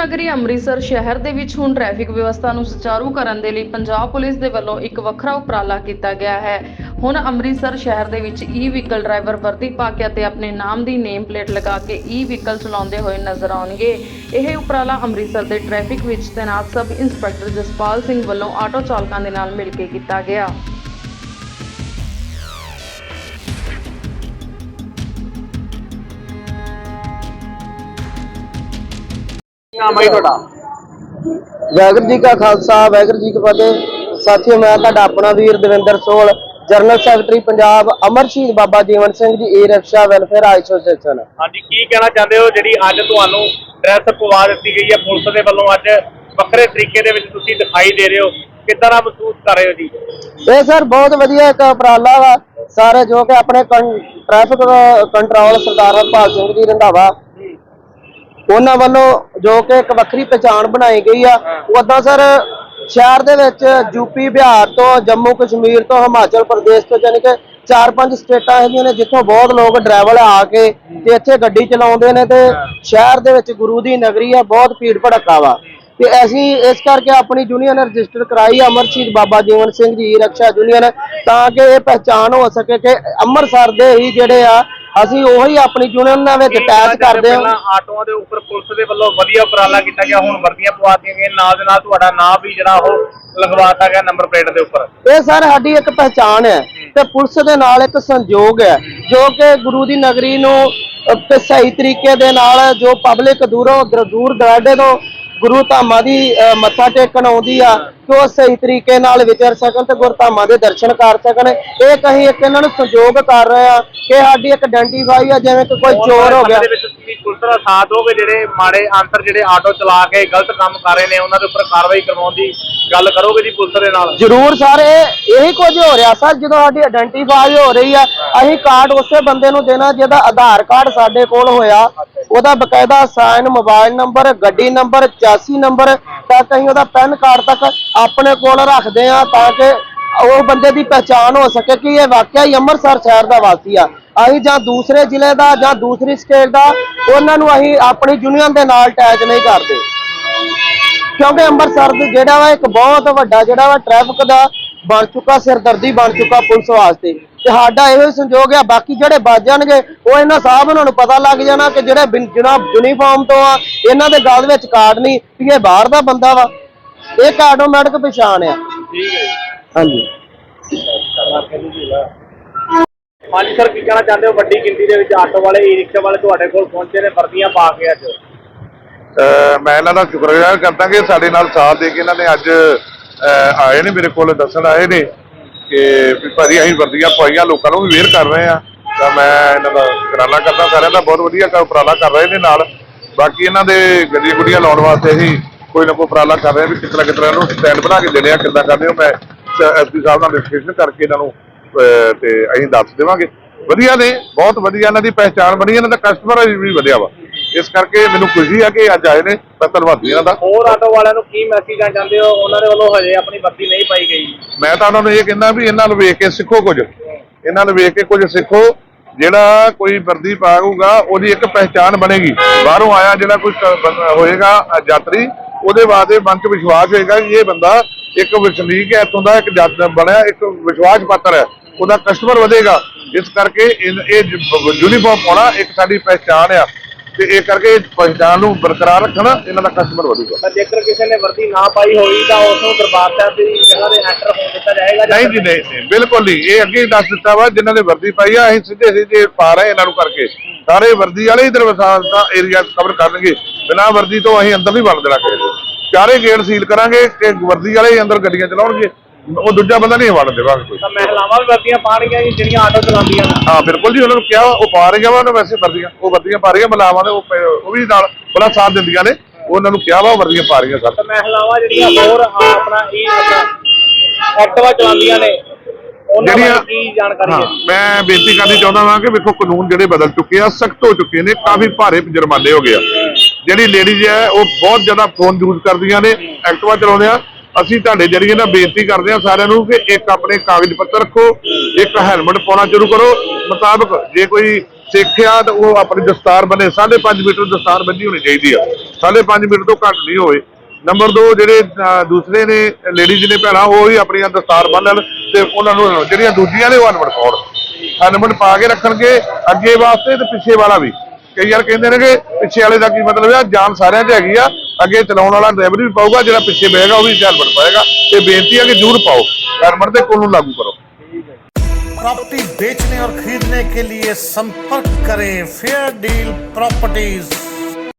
ਨਗਰੀ ਅੰਮ੍ਰਿਤਸਰ ਸ਼ਹਿਰ ਦੇ ਵਿੱਚ ਹੁਣ ਟ੍ਰੈਫਿਕ ਵਿਵਸਥਾ ਨੂੰ ਸੁਚਾਰੂ ਕਰਨ ਦੇ ਲਈ ਪੰਜਾਬ ਪੁਲਿਸ ਦੇ ਵੱਲੋਂ ਇੱਕ ਵੱਖਰਾ ਉਪਰਾਲਾ ਕੀਤਾ ਗਿਆ ਹੈ। ਹੁਣ ਅੰਮ੍ਰਿਤਸਰ ਸ਼ਹਿਰ ਦੇ ਵਿੱਚ ਈ ਵਹੀਕਲ ਡਰਾਈਵਰ ਵਰਦੀ ਪਾ ਕੇ ਅਤੇ ਆਪਣੇ ਨਾਮ ਦੀ ਨੇਮ ਪਲੇਟ ਲਗਾ ਕੇ ਈ ਵਹੀਕਲ ਚਲਾਉਂਦੇ ਹੋਏ ਨਜ਼ਰ ਆਉਣਗੇ। ਇਹ ਉਪਰਾਲਾ ਅੰਮ੍ਰਿਤਸਰ ਦੇ ਟ੍ਰੈਫਿਕ ਵਿੱਚ ਤੈਨਾਤ ਸਬ ਇੰਸਪੈਕਟਰ ਜਸਪਾਲ ਸਿੰਘ ਵੱਲੋਂ ਆਟੋ ਚਾਲਕਾਂ ਦੇ ਨਾਲ ਮਿਲ ਕੇ ਕੀਤਾ ਗਿਆ। ਨਾਮ ਹੈ ਤੁਹਾਡਾ? ਵਾਹਿਗੁਰੂ ਜੀ ਕਾ ਖਾਲਸਾ ਵਾਹਿਗੁਰੂ ਜੀ ਕੀ ਫਤਿਹ। ਸਾਥੀਓ ਮੈਂ ਤੁਹਾਡਾ ਆਪਣਾ ਵੀਰ ਦਵਿੰਦਰ ਸੋਲ ਜਨਰਲ ਸੈਕਟਰੀ ਪੰਜਾਬ ਅਮਰ ਸ਼ਹੀਦ ਬਾਬਾ ਜੀਵਨ ਸਿੰਘ ਜੀ ਈ ਰਿਕਸ਼ਾ ਵੈਲਫੇਅਰ ਐਸੋਸੀਏਸ਼ਨ। ਹਾਂਜੀ ਕੀ ਕਹਿਣਾ ਚਾਹੁੰਦੇ ਹੋ? ਜਿਹੜੀ ਅੱਜ ਤੁਹਾਨੂੰ ਡਰੈਸ ਪਵਾ ਦਿੱਤੀ ਗਈ ਹੈ ਪੁਲਿਸ ਦੇ ਵੱਲੋਂ ਅੱਜ ਵੱਖਰੇ ਤਰੀਕੇ ਦੇ ਵਿੱਚ ਤੁਸੀਂ ਦਿਖਾਈ ਦੇ ਰਹੇ ਹੋ। ਕਿੱਦਾਂ ਦਾ ਮਹਿਸੂਸ ਕਰ ਰਹੇ ਹੋ ਜੀ? ਇਹ ਸਰ ਬਹੁਤ ਵਧੀਆ ਇੱਕ ਉਪਰਾਲਾ ਵਾ। ਸਾਰੇ ਜੋ ਕਿ ਆਪਣੇ ਟ੍ਰੈਫਿਕ ਕੰਟਰੋਲ ਸਰਦਾਰ ਹਰਪਾਲ ਸਿੰਘ ਜੀ ਰੰਧਾਵਾ ਉਹਨਾਂ ਵੱਲੋਂ ਜੋ ਕਿ ਇੱਕ ਵੱਖਰੀ ਪਛਾਣ ਬਣਾਈ ਗਈ ਆ ਉਦਾਂ ਸਰ ਸ਼ਹਿਰ ਦੇ ਵਿੱਚ ਯੂਪੀ ਬਿਹਾਰ ਤੋਂ ਜੰਮੂ ਕਸ਼ਮੀਰ ਤੋਂ ਹਿਮਾਚਲ ਪ੍ਰਦੇਸ਼ ਤੋਂ ਯਾਨੀ ਕਿ ਚਾਰ ਪੰਜ ਸਟੇਟਾਂ ਹੈਗੀਆਂ ਨੇ ਜਿੱਥੋਂ ਬਹੁਤ ਲੋਕ ਡਰਾਈਵਰ ਆ ਕੇ ਤੇ ਇੱਥੇ ਗੱਡੀ ਚਲਾਉਂਦੇ ਨੇ ਤੇ ਸ਼ਹਿਰ ਦੇ ਵਿੱਚ ਗੁਰੂ ਦੀ ਨਗਰੀ ਆ ਬਹੁਤ ਭੀੜ ਭੜੱਕਾ ਵਾ। ਤੇ ਅਸੀਂ ਇਸ ਕਰਕੇ ਆਪਣੀ ਯੂਨੀਅਨ ਰਜਿਸਟਰ ਕਰਾਈ ਅਮਰ ਸ਼ਹੀਦ ਬਾਬਾ ਜੀਵਨ ਸਿੰਘ ਜੀ ਰਕਸ਼ਾ ਯੂਨੀਅਨ ਤਾਂ ਕਿ ਇਹ ਪਹਿਚਾਣ ਹੋ ਸਕੇ ਕਿ ਅੰਮ੍ਰਿਤਸਰ ਦੇ ਹੀ ਜਿਹੜੇ ਆ ਅਸੀਂ ਉਹੀ ਆਪਣੀ ਯੂਨੀਅਨ ਨਾਲ ਵਿੱਚ ਅਟੈਚ ਕਰਦੇ ਪਹਿਲਾਂ ਹਾਂ ਆਟੋਆਂ ਦੇ ਉੱਪਰ ਪੁਲਿਸ ਦੇ ਵੱਲੋਂ ਵਧੀਆ ਉਪਰਾਲਾ ਕੀਤਾ ਗਿਆ ਹੁਣ ਵਰਦੀਆਂ ਪਵਾ ਦਿੱਤੀਆਂ ਗਈਆਂ। ਨਾਲ ਦੇ ਨਾਲ ਤੁਹਾਡਾ ਨਾਮ ਵੀ ਜਿਹੜਾ ਉਹ ਲਗਵਾਤਾ ਗਿਆ ਨੰਬਰ ਪਲੇਟ ਦੇ ਉੱਪਰ। ਇਹ ਸਰ ਸਾਡੀ ਇੱਕ ਪਹਿਚਾਣ ਹੈ ਤੇ ਪੁਲਿਸ ਦੇ ਨਾਲ ਇੱਕ ਸੰਯੋਗ ਹੈ ਜੋ ਕਿ ਗੁਰੂ ਦੀ ਨਗਰੀ ਨੂੰ ਸਹੀ ਤਰੀਕੇ ਦੇ ਨਾਲ ਜੋ ਪਬਲਿਕ ਦਰ- ਦੂਰ ਦਰਾਡੇ ਤੋਂ ਗੁਰੂ ਧਾਮਾਂ ਦੀ ਮੱਥਾ ਟੇਕਣ ਆਉਂਦੀ ਆ ਕਿ ਉਹ ਸਹੀ ਤਰੀਕੇ ਨਾਲ ਵਿਚਰ ਸਕਣ ਤੇ ਗੁਰਧਾਮਾਂ ਦੇ ਦਰਸ਼ਨ ਕਰ ਸਕਣ। ਇਹ ਕਹੀਂ ਇੱਕ ਇਹਨਾਂ ਨੂੰ ਸੰਯੋਗ ਕਰ ਰਹੇ ਆ ਕਿ ਸਾਡੀ ਇੱਕ ਆਇਡੈਂਟੀਫਾਈ ਆ ਜਿਵੇਂ ਕਿ ਕੋਈ ਚੋਰ ਹੋ ਗਿਆ। ਸਾਥ ਜਿਹੜੇ ਮਾੜੇ ਆਂਸਰ ਜਿਹੜੇ ਆਟੋ ਚਲਾ ਕੇ ਗਲਤ ਕੰਮ ਕਰ ਰਹੇ ਨੇ ਉਹਨਾਂ ਦੇ ਉੱਪਰ ਕਾਰਵਾਈ ਕਰਵਾਉਣ ਦੀ ਗੱਲ ਕਰੋਗੇ ਜੀ ਪੁਲਿਸ ਦੇ ਨਾਲ? ਜ਼ਰੂਰ ਸਰ ਇਹ ਇਹੀ ਕੁਝ ਹੋ ਰਿਹਾ ਸਰ ਜਦੋਂ ਸਾਡੀ ਆਇਡੈਂਟੀਫਾਈ ਹੋ ਰਹੀ ਆ ਅਸੀਂ ਕਾਰਡ ਉਸੇ ਬੰਦੇ ਨੂੰ ਦੇਣਾ ਜਿਹਦਾ ਆਧਾਰ ਕਾਰਡ ਸਾਡੇ ਕੋਲ ਹੋਇਆ। ਉਹਦਾ ਬਕਾਇਦਾ ਸਾਈਨ, ਮੋਬਾਈਲ ਨੰਬਰ, ਗੱਡੀ ਨੰਬਰ 84 ਨੰਬਰ ਤੱਕ ਅਸੀਂ ਉਹਦਾ ਪੈਨ ਕਾਰਡ ਤੱਕ ਆਪਣੇ ਕੋਲ ਰੱਖਦੇ ਆ ਤਾਂ ਕਿ ਉਹ ਬੰਦੇ ਦੀ ਪਛਾਣ ਹੋ ਸਕੇ ਕਿ ਇਹ ਵਾਕਿਆ ਹੀ ਅੰਮ੍ਰਿਤਸਰ ਸ਼ਹਿਰ ਦਾ ਵਾਸੀ ਆ। ਅਸੀਂ ਜਾਂ ਦੂਸਰੇ ਜ਼ਿਲ੍ਹੇ ਦਾ ਜਾਂ ਦੂਸਰੀ ਸਟੇਟ ਦਾ, ਉਹਨਾਂ ਨੂੰ ਅਸੀਂ ਆਪਣੀ ਯੂਨੀਅਨ ਦੇ ਨਾਲ ਅਟੈਚ ਨਹੀਂ ਕਰਦੇ। ਕਿਉਂਕਿ ਅੰਮ੍ਰਿਤਸਰ ਦੇ ਜਿਹੜਾ ਵਾ ਇੱਕ ਬਹੁਤ ਵੱਡਾ ਜਿਹੜਾ ਵਾ ਟ੍ਰੈਫਿਕ ਦਾ ਬਣ ਚੁੱਕਾ ਸਿਰਦਰਦੀ ਬਣ ਚੁੱਕਾ ਪੁਲਿਸ ਵਾਸਤੇ। ਤੇ ਸਾਡਾ ਇਹੋ ਹੀ ਸੰਯੋਗ ਆ ਬਾਕੀ ਜਿਹੜੇ ਵੱਜ ਜਾਣਗੇ ਉਹ ਇਹਨਾਂ ਸਾਹਿਬ ਉਹਨਾਂ ਨੂੰ ਪਤਾ ਲੱਗ ਜਾਣਾ ਕਿ ਜਿਹੜੇ ਬਿਨ- ਯੂਨੀਫਾਰਮ ਤੋਂ ਆ ਇਹਨਾਂ ਦੇ ਗਲ ਵਿੱਚ ਕਾਰਡ ਨਹੀਂ ਵੀ ਇਹ ਬਾਹਰ ਦਾ ਬੰਦਾ ਵਾ। ਇਹ ਆਟੋਮੈਟਿਕ ਪਛਾਣ ਆ। ਠੀਕ ਹੈ ਹਾਂਜੀ। ਹਾਂਜੀ ਸਰ ਕੀ ਕਹਿਣਾ ਚਾਹੁੰਦੇ ਹੋ? ਵੱਡੀ ਗਿਣਤੀ ਦੇ ਵਿੱਚ ਆਟੋ ਵਾਲੇ ਈ ਰਿਕਸ਼ਾ ਵਾਲੇ ਤੁਹਾਡੇ ਕੋਲ ਪਹੁੰਚੇ ਨੇ ਵਰਦੀਆਂ ਪਾ ਕੇ ਅੱਜ? ਮੈਂ ਇਹਨਾਂ ਦਾ ਸ਼ੁਕਰਗੁਜ਼ਾਰ ਕਰਦਾ ਕਿ ਸਾਡੇ ਨਾਲ ਸਾਥ ਦੇ ਕੇ ਇਹਨਾਂ ਨੇ ਅੱਜ ਆਏ ਨੇ, ਮੇਰੇ ਕੋਲ ਦੱਸਣ ਆਏ ਨੇ ਕਿ ਵੀ ਭਾਜੀ ਅਸੀਂ ਵਰਦੀਆਂ ਪਵਾਈਆਂ, ਲੋਕਾਂ ਨੂੰ ਵੀ ਵੇਅਰ ਕਰ ਰਹੇ ਆ ਤਾਂ ਮੈਂ ਇਹਨਾਂ ਦਾ ਸ਼ੁਕਰਾਨਾ ਕਰਦਾ, ਸਾਰਿਆਂ ਦਾ ਬਹੁਤ ਵਧੀਆ ਉਪਰਾਲਾ ਕਰ ਰਹੇ ਨੇ ਨਾਲ। ਬਾਕੀ ਇਹਨਾਂ ਦੇ ਗੱਡੀਆਂ ਗੁੱਡੀਆਂ ਲਾਉਣ ਵਾਸਤੇ ਅਸੀਂ ਕੋਈ ਨਾ ਕੋਈ ਉਪਰਾਲਾ ਕਰ ਰਹੇ ਹਾਂ ਵੀ ਕਿਸ ਤਰ੍ਹਾਂ ਕਿਸ ਤਰ੍ਹਾਂ ਇਹਨੂੰ ਸਟੈਂਡ ਬਣਾ ਕੇ ਦੇਣੇ ਆ, ਕਿੱਦਾਂ ਕਰਦੇ ਹੋ। ਮੈਂ ਐਸਪੀ ਸਾਹਿਬ ਨਾਲ ਡਿਸਕਸ਼ਨ ਕਰਕੇ ਇਹਨਾਂ ਨੂੰ ਤੇ ਅਸੀਂ ਦੱਸ ਦੇਵਾਂਗੇ। ਵਧੀਆ ਨੇ, ਬਹੁਤ ਵਧੀਆ ਇਹਨਾਂ ਦੀ ਪਹਿਚਾਣ ਬਣੀ, ਇਹਨਾਂ ਦਾ ਕਸਟਮਰ ਵੀ ਵਧੀਆ ਵਾ। ਇਸ ਕਰਕੇ ਮੈਨੂੰ ਖੁਸ਼ੀ ਆ ਕਿ ਅੱਜ ਆਏ ਨੇ ਮੈਂ ਧੰਨਵਾਦੀ ਇਹਨਾਂ ਦਾ। ਹੋਰ ਆਟੋ ਵਾਲਿਆਂ ਨੂੰ ਕੀ ਮੈਸੇਜ ਦੇਣਾ ਚਾਹੁੰਦੇ ਹੋ? ਉਹਨਾਂ ਦੇ ਵੱਲੋਂ ਹਜੇ ਆਪਣੀ ਵਰਦੀ ਨਹੀਂ ਪਾਈ ਗਈ। ਮੈਂ ਤਾਂ ਉਹਨਾਂ ਨੂੰ ਇਹ ਕਹਿੰਦਾ ਵੀ ਇਹਨਾਂ ਨੂੰ ਵੇਖ ਕੇ ਸਿੱਖੋ ਕੁਝ। ਇਹਨਾਂ ਨੂੰ ਵੇਖ ਕੇ ਕੁਝ ਸਿੱਖੋ। ਜਿਹੜਾ ਕੋਈ ਵਰਦੀ ਪਾਊਗਾ ਉਹਦੀ ਇੱਕ ਪਹਿਚਾਣ ਬਣੇਗੀ। ਬਾਹਰੋਂ ਆਇਆ ਜਿਹੜਾ ਕੋਈ ਹੋਏਗਾ ਯਾਤਰੀ ਉਹਦੇ ਬਾਅਦ ਇਹ ਮਨ 'ਚ ਵਿਸ਼ਵਾਸ ਹੋਏਗਾ ਕਿ ਇਹ ਬੰਦਾ ਇੱਕ ਵਸਨੀਕ ਹੈ ਇੱਥੋਂ ਦਾ ਇੱਕ ਬਣਿਆ ਇੱਕ ਵਿਸ਼ਵਾਸ ਪਾਤਰ ਹੈ। ਉਹਦਾ ਕਸਟਮਰ ਵਧੇਗਾ। ਇਸ ਕਰਕੇ ਇਹ ਇਹ ਯੂਨੀਫਾਰਮ ਪਾਉਣਾ ਇੱਕ ਸਾਡੀ ਪਹਿਚਾਣ ਆ। ਤੇ ਇਹ ਕਰਕੇ ਪਹਿਚਾਣ ਨੂੰ ਬਰਕਰਾਰ ਰੱਖਣਾ ਇਹਨਾਂ ਦਾ ਕਸਟਮਰ ਵਧੂਗਾ। ਤਾਂ ਜੇਕਰ ਕਿਸੇ ਨੇ ਵਰਦੀ ਨਾ ਪਾਈ ਹੋਈ ਤਾਂ ਉਸ ਨੂੰ ਦਰਬਾਰ ਸਾਹਿਬ ਦੀ ਜਗ੍ਹਾ ਤੇ ਐਂਟਰ ਹੋਣ ਦਿੱਤਾ ਜਾਏਗਾ ਜਾਂ ਨਹੀਂ ਜੀ ਨਹੀਂ ਨਹੀਂ, ਬਿਲਕੁਲ ਨਹੀਂ। ਇਹ ਅੱਗੇ ਹੀ ਦੱਸ ਦਿੱਤਾ ਵਾ ਜਿਨ੍ਹਾਂ ਨੇ ਵਰਦੀ ਪਾਈ ਆ ਅਸੀਂ ਸਿੱਧੇ ਸਿੱਧੇ ਪਾ ਰਹੇ ਇਹਨਾਂ ਨੂੰ ਕਰਕੇ। ਸਾਰੇ ਵਰਦੀ ਵਾਲੇ ਹੀ ਦਰਵਾਜ਼ਾ ਦਾ ਏਰੀਆ ਕਵਰ ਕਰਨਗੇ। ਬਿਨਾਂ ਵਰਦੀ ਤੋਂ ਅਸੀਂ ਅੰਦਰ ਨਹੀਂ ਵੜ ਦੇਣਾ ਕਿਸੇ ਨੂੰ ਚਾਰੇ ਗੇਟ ਸੀਲ ਕਰਾਂਗੇ ਕਿ ਵਰਦੀ ਵਾਲੇ ਹੀ ਅੰਦਰ ਗੱਡੀਆਂ ਚਲਾਉਣਗੇ। ਉਹ ਦੂਜਾ ਬੰਦਾ ਨਹੀਂ ਵੜਨ ਦੇਵਾਂਗੇ ਕੋਈ। ਤਾਂ ਮਹਿਲਾਵਾਂ ਵੀ ਵਰਦੀਆਂ ਪਾਣਗੀਆਂ ਜੀ ਜਿਹੜੀਆਂ ਆਟੋ ਚਲਾਉਂਦੀਆਂ। ਨੇ ਹਾਂ ਬਿਲਕੁਲ ਜੀ ਉਹਨਾਂ ਨੂੰ ਕਿਹਾ ਉਹ ਪਾ ਰਹੀਆਂ ਵਾ ਉਹਨਾਂ ਵੈਸੇ ਵਰਦੀਆਂ ਉਹ ਵਰਦੀਆਂ ਪਾ ਰਹੀਆਂ ਮਲਾਵਾਂ ਦੇ ਉਹ ਪ- ਉਹ ਵੀ ਨਾਲ ਬੜਾ ਸਾਥ ਦਿੰਦੀਆਂ ਨੇ ਉਹਨਾਂ ਨੂੰ ਕਿਹਾ ਵਾ ਉਹ ਵਰਦੀਆਂ ਪਾ ਰਹੀਆਂ ਸਰ ਤਾਂ ਮਹਿਲਾਵਾਂ ਜਿਹੜੀਆਂ ਹੋਰ ਆ ਆਪਣਾ ਇਹ ਐਕਟਿਵਾ ਚਲਾਉਂਦੀਆਂ ਨੇ ਉਹਨਾਂ ਬਾਰੇ ਜਿਹੜੀਆਂ- ਕੀ ਜਾਣਕਾਰੀ ਹਾਂ? ਹੈ ਮੈਂ ਬੇਨਤੀ ਕਰਨੀ ਚਾਹੁੰਦਾ ਹਾਂ ਕਿ ਵੇਖੋ ਕਾਨੂੰਨ ਜਿਹੜੇ ਬਦਲ ਚੁੱਕੇ ਆ ਸਖਤ ਹੋ ਚੁੱਕੇ ਨੇ ਕਾਫੀ ਭਾਰੇ ਜੁਰਮਾਨੇ ਹੋ ਗਏ ਆ। ਜਿਹੜੀ ਲੇਡੀਜ਼ ਹੈ ਉਹ ਬਹੁਤ ਜ਼ਿਆਦਾ ਫੋਨ ਯੂਜ਼ ਕਰਦੀਆਂ ਨੇ ਐਕਟਿਵਾ ਚਲਾਉਂਦੇ ਆ ਅਸੀਂ ਤੁਹਾਡੇ ਜਰੀਏ ਨਾਲ ਬੇਨਤੀ ਕਰਦੇ ਹਾਂ ਸਾਰਿਆਂ ਨੂੰ ਕਿ ਇੱਕ ਆਪਣੇ ਕਾਗਜ਼ ਪੱਤਰ ਰੱਖੋ, ਇੱਕ ਹੈਲਮਟ ਪਾਉਣਾ ਸ਼ੁਰੂ ਕਰੋ। ਮੁਤਾਬਕ ਜੇ ਕੋਈ ਸਿੱਖ ਆ ਤਾਂ ਉਹ ਆਪਣੀ ਦਸਤਾਰ ਬੰਨੇ 5.5 ਮੀਟਰ ਦਸਤਾਰ ਬੰਨੀ ਹੋਣੀ ਚਾਹੀਦੀ ਆ। ਸਾਢੇ ਪੰਜ ਮਿੰਟ ਤੋਂ ਘੱਟ ਨਹੀਂ ਹੋਵੇ। ਨੰਬਰ 2 ਜਿਹੜੇ ਦੂਸਰੇ ਨੇ ਲੇਡੀਜ਼ ਨੇ ਭੈਣਾਂ, ਉਹ ਵੀ ਆਪਣੀਆਂ ਦਸਤਾਰ ਬੰਨ ਲੈਣ ਤੇ ਉਹਨਾਂ ਨੂੰ ਜਿਹੜੀਆਂ ਦੂਜੀਆਂ ਨੇ ਉਹ ਹੈਲਮਟ ਪਾਉਣ। ਹੈਲਮਟ ਪਾ ਕੇ ਰੱਖਣਗੇ ਅੱਗੇ ਵਾਸਤੇ ਤੇ ਪਿੱਛੇ ਵਾਲਾ ਵੀ। ਕਈ ਵਾਰ ਕਹਿੰਦੇ ਨੇ ਕਿ ਪਿੱਛੇ ਵਾਲੇ ਦਾ ਕੀ ਮਤਲਬ ਆ? ਜਾਨ ਸਾਰਿਆਂ 'ਚ ਹੈਗੀ ਆ। ਅੱਗੇ ਚਲਾਉਣ ਵਾਲਾ ਡਰਾਈਵਰ ਵੀ ਪਾਊਗਾ ਜਿਹੜਾ ਪਿੱਛੇ ਬਹਿਗਾ ਉਹ ਵੀ ਹੈਲਮਟ ਪਾਏਗਾ ਤੇ ਬੇਨਤੀ ਹੈ ਕਿ ਜ਼ਰੂਰ ਪਾਓ ਹੈਲਮਟ ਤੇ ਕੋਲ ਨੂੰ ਲਾਗੂ ਕਰੋ प्रॉपर्टी बेचने और खरीदने के लिए संपर्क करें फेयर डील प्रॉपर्टीज